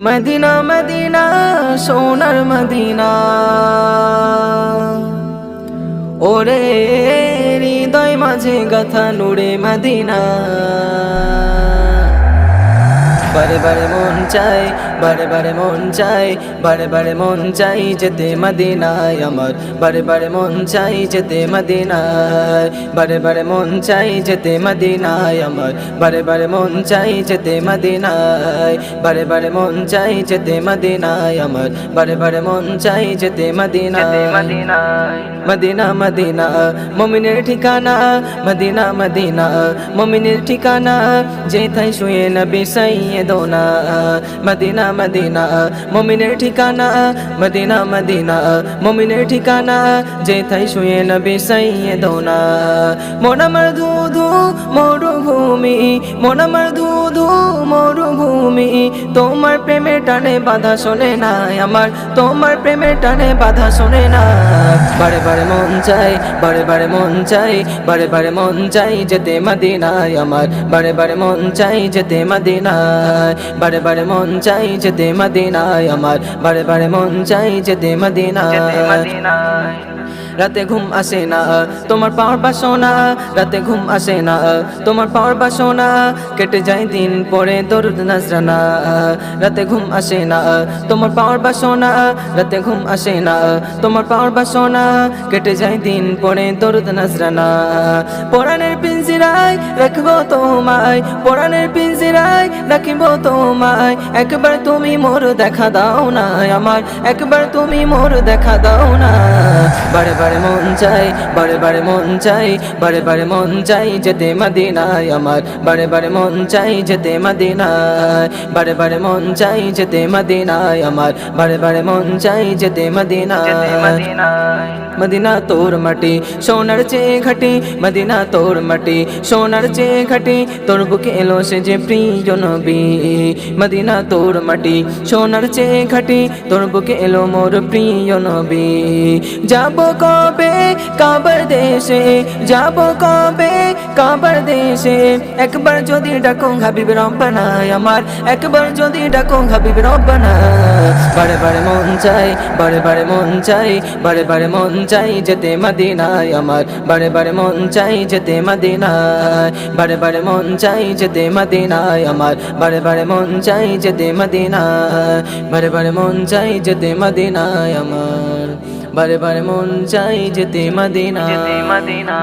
Medina Medina সোনার Medina. ওরে হৃদয় মাঝে গাথা নুড়ে মদিনা। বারে বারে মন চাই বারে বারে মন চাই, বারে বারে মন চাই যেতে মদিনায় আমার। বারে বারে মন চাই যেতে মদিনায়, বারে বারে মন চাই যেতে মদিনায় আমার। বারে বারে মন চাই যেতে মদিনায়, বারে বারে মন চাই যেতে মদিনায় আমার। বারে বারে মন চাই যেতে মদিনায়। মদিনা মদিনা, মমিনের ঠিকানা, মদিনা মদিনা, মমিনের ঠিকানা, যেথায় শুয়ে নবী সাইয়েদোনা। মদিনা মদিনা, মমিনের ঠিকানা, মদিনা মদিনা, মমিনের ঠিকানা, যেথায় শুয়ে নবী সাইয়েদোনা। মন আমার ধুধু মরুভূমি মন আমার ধুধু মরুভূমি তোমার প্রেমের টানে বাধা শোনে না আমার, তোমার প্রেমের টানে বাধা শোনে না। বারে বারে মন চাই, বারে বারে মন চাই, বারে বারে মন চাই যেতে মদিনায় আমার। বারে বারে মন চাই যেতে মদিনায়, বারে বারে মন চাই যেতে মদিনায় আমার বারে বারে মন চাই যেতে মদিনায়। রাতে ঘুম আসে না, তোমার পাওয়ার বাসনা রাতে ঘুম আসে না, তোমার পাওয়ার বাসনা কেটে যায় দিন পরে দরুদ নাজরানা, রাতে ঘুম আসে না, তোমার পাওয়ার বাসনা রাতে ঘুম আসে না, তোমার পাওয়ার বাসনা কেটে যায় দিন পরে দরুদ নাজরানা। পরাণের পিঞ্জিরায় রাখব তোমায়, পরাণের পিঞ্জিরায় রাখিব তোমায়, একবার তুমি মোর দেখা দাও না আমার, একবার তুমি মোর দেখা দাও না বারে বারে মন চাই, বারে বারে মন চাই, বারে বারে মন চাই যেতে মদিনায় আমার। বারে বারে মন চাই যেতে মদিনায়, বারে বারে মন চাই যেতে মদিনায় আমার। বারে বারে মন চাই যেতে মদিনায়। মদিনা তোর মাটি, সোনার চেয়ে ঘাটি মদিনা তোর মাটি, সোনার চেয়ে ঘাটি তোর বুকে এলো সে যে প্রিয় নবী। মদিনা তোর মাটি, সোনার চেয়ে ঘাটি তোর বুকে এলো মোর প্রিয় নবী। যাব কবে কাবার দেশে? যাব কবে কাবার দেশে? একবার যদি ডাকো হাবিব রব্বানা আমার, একবার যদি ডাকো হাবিব রব্বানা বারে বারে মন চাই, বারে বারে মন চাই, বারে বারে মন চাই যেতে মদিনায় আমার। বারে বারে মন চাই যেতে মদিনায়, বারে বারে মন চাই যেতে মদিনায় আমার। বারে বারে মন চাই যেতে মদিনায়, বারে বারে মন চাই যেতে মদিনায় আমার। বারে বারে মন চাই যেতে মদিনা। মদিনা।